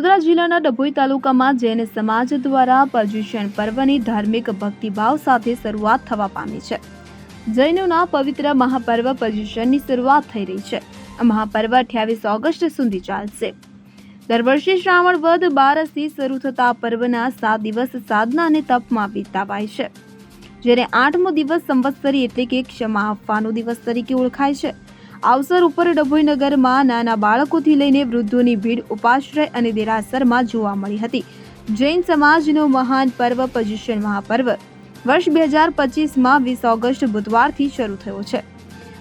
વડોદરા જિલ્લાના ડભોઈ તાલુકામાં જૈન સમાજ દ્વારા પર્યુષણ પર્વની ધાર્મિક ભક્તિભાવ સાથે શરૂઆત થવા પામી છે. જૈનોના પવિત્ર મહાપર્વ પર્યુષણની શરૂઆત થઈ રહી છે. આ મહાપર્વ અઠ્યાવીસ ઓગસ્ટ સુધી ચાલશે. દર વર્ષે શ્રાવણ વદ બારસથી શરૂ થતા પર્વના સાત દિવસ સાધના અને તપમાં વિતાવાય છે. જ્યારે આઠમો દિવસ સંવત્સરી એટલે કે ક્ષમા આપવાનો દિવસ તરીકે ઓળખાય છે. અવસર ઉપર ડભોઈ નગરમાં નાના બાળકોથી લઈને વૃદ્ધોની ભીડ, ઉપાશ્રય અને દેરાસરમાં જોવા મળી હતી. જૈન સમાજનો મહાન પર્વ પર્યુષણ મહાપર્વ. વર્ષ બે હજાર પચીસમાં વીસ ઓગસ્ટ બુધવારથી શરૂ થયો છે.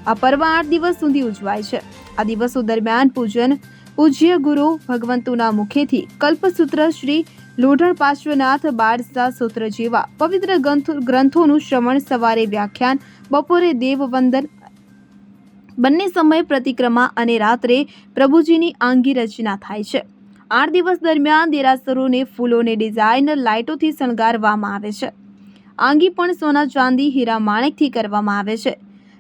આ પર્વ આઠ દિવસ સુધી ઉજવાય છે. આ દિવસો દરમિયાન પૂજન, પૂજ્ય ગુરુ, ભગવંતુના મુખેથી કલ્પસૂત્ર શ્રી લોઢણ પાર્શ્વનાથ બારસા સૂત્ર જેવા પવિત્ર ગ્રંથો ગ્રંથોનું શ્રવણ સવારે વ્યાખ્યાન, બપોરે દેવવંદન બંને સમયે પ્રતિક્રમા અને રાત્રે પ્રભુજીની આંગી રચના થાય છે. આઠ દિવસ દરમિયાન દેરાસરોને ફૂલોને ડિઝાઇનર લાઇટોથી શણગારવામાં આવે છે. આંગી પણ સોના ચાંદી, હીરા માણેકથી કરવામાં આવે છે.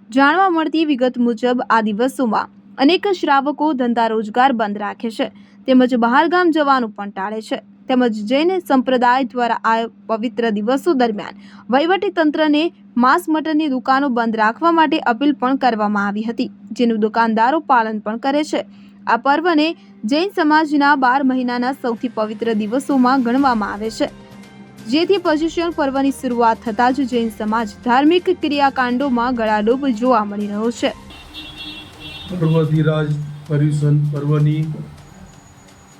જાણવા મળતી વિગત મુજબ, આ દિવસોમાં અનેક શ્રાવકો ધંધા રોજગાર બંધ રાખે છે. તેમજ બહારગામ જવાનું પણ ટાળે છે. તેમજ જૈન સંપ્રદાય દ્વારા આ પવિત્ર દિવસો દરમિયાન વહીવટી તંત્રને માંસ મટનની દુકાનો બંધ રાખવા માટે અપીલ પણ કરવામાં આવી હતી, જેનું દુકાનદારો પાલન પણ કરે છે. આ પર્વને જૈન સમાજના બાર મહિનાના સૌથી પવિત્ર દિવસોમાં ગણવામાં આવે છે. જેથી પર્યુષણ પર્વની શરૂઆત થતાં જ જૈન સમાજ ધાર્મિક ક્રિયાકાંડોમાં ગળાડૂબ જોવા મળી રહ્યો છે. પર્વધિરાજ પર્યુષણ પર્વની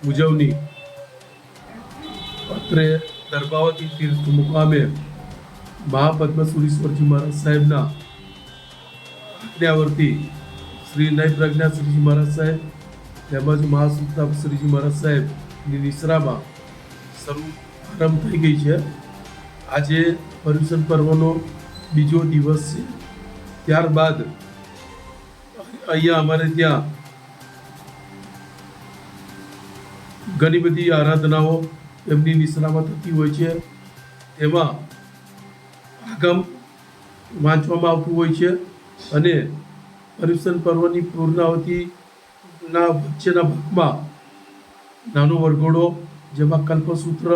ઉજવણી અત્રે દર્ભાવતી તીર્થ મુકામે મહાપદ્મસુરીશ્વરજી મહારાજ સાહેબના આજ્ઞાવર્તી શ્રી નય પ્રજ્ઞા મહારાજ સાહેબ તેમજ મહાસુતાપ શ્રીજી મહારાજ સાહેબની નિશ્રામાં શરૂ આરંભ થઈ ગઈ છે. આજે પર્યુષણ પર્વનો બીજો દિવસ છે. ત્યારબાદ અહીંયા અમારે ત્યાં ઘણી બધી આરાધનાઓ એમની નિશાનામાં થતી હોય છે. એમાં આગમ વાંચવામાં આવતું હોય છે અને પર્યુષણ પર્વની પૂર્ણાવતીના વચ્ચેના ભાગમાં નાનો વરઘોડો જેમાં કલ્પસૂત્ર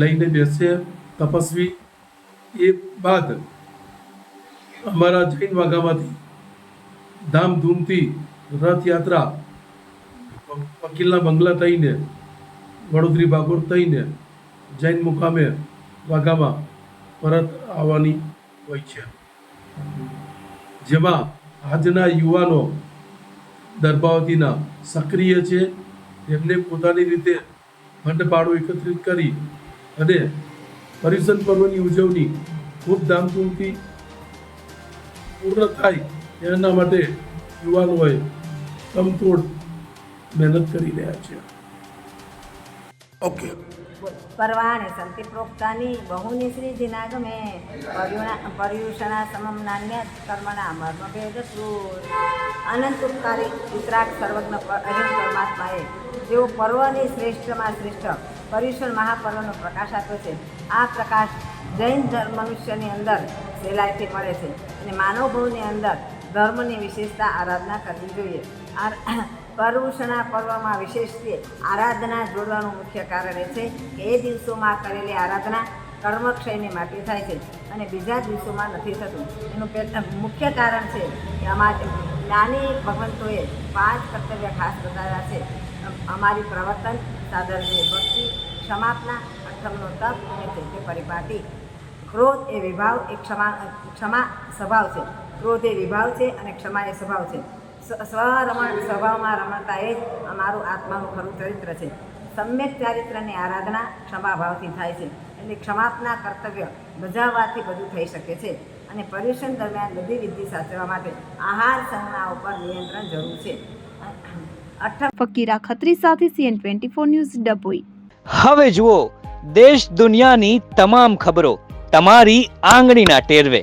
લઈને બેસે તપસ્વી. એ બાદ અમારા જૈન વાઘામાંથી ધામધૂમથી રથયાત્રા વકીલના બંગલા થઈને વડોદરી ભાગોળ થઈને જૈન મુકામે વાઘામાં પરત આવવાની હોય છે. જેમાં આજના યુવાનો દર્ભાવતીના સક્રિય છે. એમને પોતાની રીતે ફંડફાળો એકત્રિત કરી અને પરિસન પર્વની ઉજવણી ખૂબ ધામધૂમથી પૂર્ણ થાય એના માટે યુવાનોએ તમતોડ મહેનત કરી રહ્યા છે. ઓકે. પરવાણે સંતિ પ્રોક્તાની બહુની શ્રી જિનાગમે પર્યુષણા સમમ નાન્ય કર્મણા અમર્મ ભેદ અનંત ઉપકારી ઉતરાક સર્વજ્ઞ અહિત પરમાત્માએ જેઓ પર્વની શ્રેષ્ઠમાં શ્રેષ્ઠ, પર્યુષણ મહાપર્વનો પ્રકાશ આપ્યો છે, આ પ્રકાશ જૈન ધર્મ મનુષ્યની અંદર સહેલાઈથી મળે છે અને માનવભાવની અંદર ધર્મની વિશેષતા આરાધના કરવી જોઈએ. આ પર્યુષણા પર્વમાં વિશેષથી આરાધના જોડવાનું મુખ્ય કારણ એ છે કે એ દિવસોમાં કરેલી આરાધના કર્મક્ષયને માટે થાય છે અને બીજા દિવસોમાં નથી થતું. એનું મુખ્ય કારણ છે કે અમારે જ્ઞાની ભગવંતોએ પાંચ કર્તવ્ય ખાસ બતાવ્યા છે. અમારી પ્રવર્તન સાધનની ભક્તિ, ક્ષમાપના, અર્થમનો તપ અને તે પરિપાટી. ક્રોધ એ વિભાવ, એ ક્ષમા ક્ષમા સ્વભાવ છે. ક્રોધ એ વિભાવ છે અને ક્ષમા એ સ્વભાવ છે. સ્વરમણ સ્વભાવમાં રમણતા એ જ અમારું આત્માનું ખરું ચરિત્ર છે. સમ્યક ચારિત્રની આરાધના ક્ષમાભાવથી થાય છે એટલે ક્ષમાપના કર્તવ્ય બજાવવાથી બધું થઈ શકે છે અને પર્યુષણ દરમિયાન બધી વિધિ સાચવવા માટે આહાર સંજ્ઞા ઉપર નિયંત્રણ જરૂર છે. અઠમ ફકીરા ખત્રી સાથે CN twenty four news Dabhoi. હવે જુઓ, દેશ દુનિયાની તમામ ખબરો તમારી આંગળીના ટેરવે.